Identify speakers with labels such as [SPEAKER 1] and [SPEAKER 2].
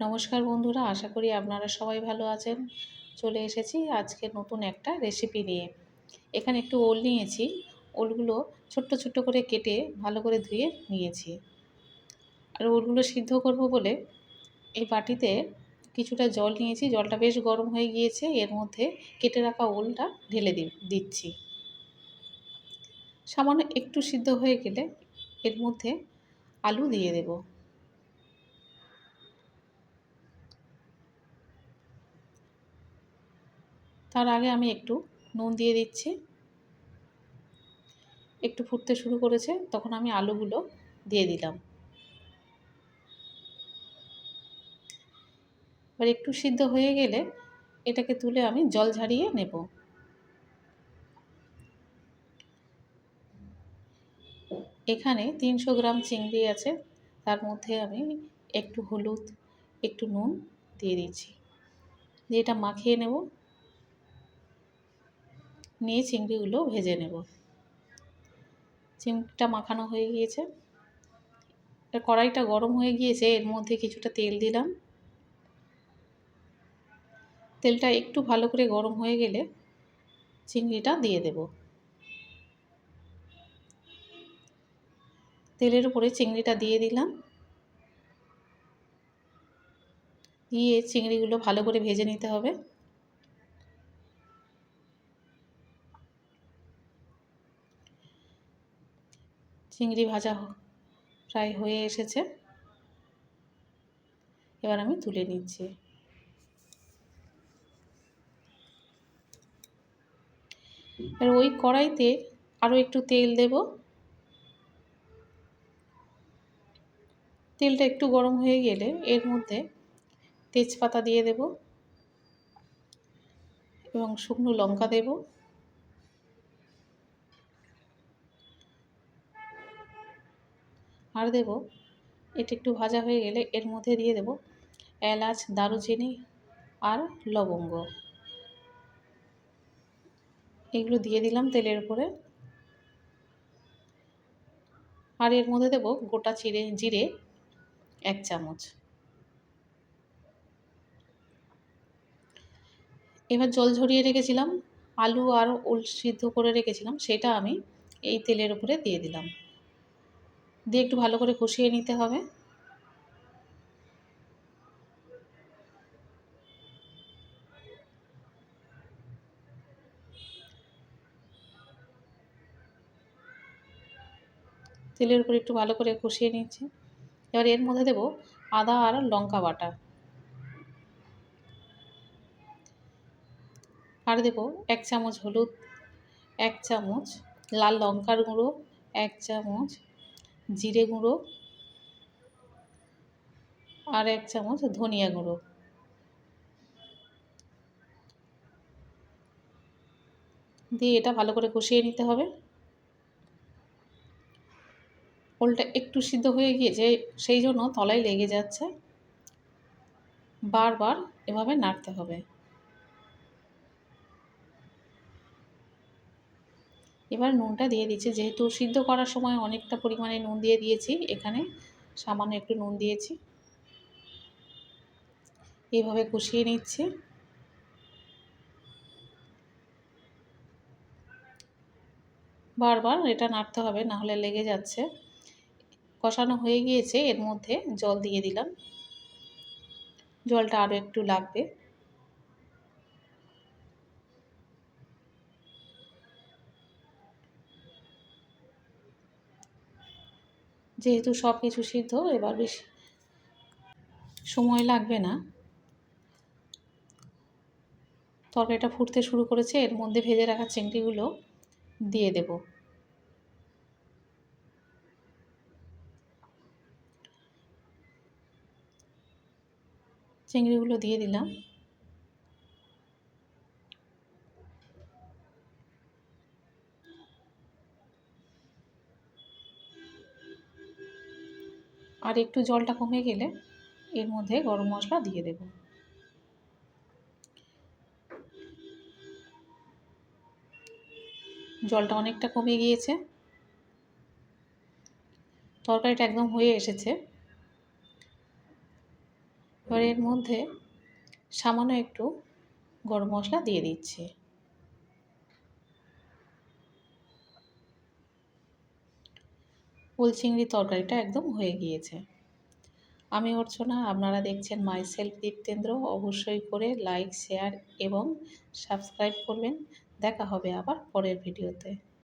[SPEAKER 1] নমস্কার বন্ধুরা, আশা করি আপনারা সবাই ভালো আছেন। চলে এসেছি আজকে নতুন একটা রেসিপি নিয়ে। এখানে একটু ওল নিয়েছি, ওলগুলো ছোট্ট ছোট্ট করে কেটে ভালো করে ধুয়ে নিয়েছি। আর ওলগুলো সিদ্ধ করব বলে এই বাটিতে কিছুটা জল নিয়েছি, জলটা বেশ গরম হয়ে গিয়েছে, এর মধ্যে কেটে রাখা ওলটা ঢেলে দিচ্ছি। সামান্য একটু সিদ্ধ হয়ে গেলে এর মধ্যে আলু দিয়ে দেবো। তার আগে আমি একটু নুন দিয়ে দিচ্ছি। একটু ফুটতে শুরু করেছে, তখন আমি আলুগুলো দিয়ে দিলাম। এবার একটু সিদ্ধ হয়ে গেলে এটাকে তুলে আমি জল ঝারিয়ে নেব। এখানে তিনশো গ্রাম চিংড়ি আছে, তার মধ্যে আমি একটু হলুদ, একটু নুন দিয়ে দিচ্ছি। দিয়ে এটা মাখিয়ে নেব। নিয়ে চিংড়িগুলো ভেজে নেব। চিংড়িটা মাখানো হয়ে গিয়েছে। কড়াইটা গরম হয়ে গিয়েছে, এর মধ্যে কিছুটা তেল দিলাম। তেলটা একটু ভালো করে গরম হয়ে গেলে চিংড়িটা দিয়ে দেব। তেলের উপরে চিংড়িটা দিয়ে দিলাম। দিয়ে চিংড়িগুলো ভালো করে ভেজে নিতে হবে। চিংড়ি ভাজা প্রায় হয়ে এসেছে। এবার আমি তুলে নিচ্ছি। আর ওই কড়াইতে আরও একটু তেল দেব। তেলটা একটু গরম হয়ে গেলে এর মধ্যে তেজপাতা দিয়ে দেব এবং শুকনো লঙ্কা দেবো। আর দেব। এটা একটু ভাজা হয়ে গেলে এর মধ্যে দিয়ে দেব এলাচ, দারুচিনি আর লবঙ্গ। এগুলো দিয়ে দিলাম তেলের উপরে। আর এর মধ্যে দেব গোটা চিড়ে, জিরে এক চামচ। এবার জল ঝরিয়ে রেখেছিলাম। আলু আর ওল সিদ্ধ করে রেখেছিলাম, সেটা আমি এই তেলের উপরে দিয়ে দিলাম। দিয়ে একটু ভালো করে কষিয়ে নিতে হবে। তেলের উপর একটু ভালো করে কষিয়ে নিচ্ছি। এবার এর মধ্যে দেব আদা আর লঙ্কা বাটা। আর দেব এক চামচ হলুদ, এক চামচ লাল লঙ্কার গুঁড়ো, এক চামচ জিরে গুঁড়ো আর এক চামচ ধনিয়া গুঁড়ো। দিয়ে এটা ভালো করে কষিয়ে নিতে হবে। ওলটা একটু সিদ্ধ হয়ে গিয়েছে, সেই জন্য তলায় লেগে যাচ্ছে। বারবার এভাবে নাড়তে হবে। এবার নুনটা দিয়ে দিচ্ছি। যেহেতু সিদ্ধ করার সময় অনেকটা পরিমাণে নুন দিয়ে দিয়েছি, এখানে সামান্য একটু নুন দিয়েছি। এইভাবে কষিয়ে নিচ্ছি। বারবার এটা নাড়তে হবে, না হলে লেগে যাচ্ছে। কষানো হয়ে গিয়েছে, এর মধ্যে জল দিয়ে দিলাম। জলটা আরও একটু লাগবে। যেহেতু সব কিছু সিদ্ধ, এবার বেশি সময় লাগবে না। তরকারিটা ফুটতে শুরু করেছে, এর মধ্যে ভেজে রাখা চিংড়িগুলো দিয়ে দেব। চিংড়িগুলো দিয়ে দিলাম। আর একটু জলটা কমে গেলে এর মধ্যে গরম মশলা দিয়ে দেব। জলটা অনেকটা কমে গিয়েছে। তরকারিটা একদম হয়ে এসেছে। এবার এর মধ্যে সামান্য একটু গরম মশলা দিয়ে দিচ্ছি। ওল চিংড়ি তরকারিটা একদম হয়ে গিয়েছে। আমি অর্চনা, আপনারা দেখছেন মাই সেলফ দীপ্তেন্দ্র অবশ্যই করে লাইক শেয়ার এবং সাবস্ক্রাইব করবেন। দেখা হবে আবার পরের ভিডিওতে।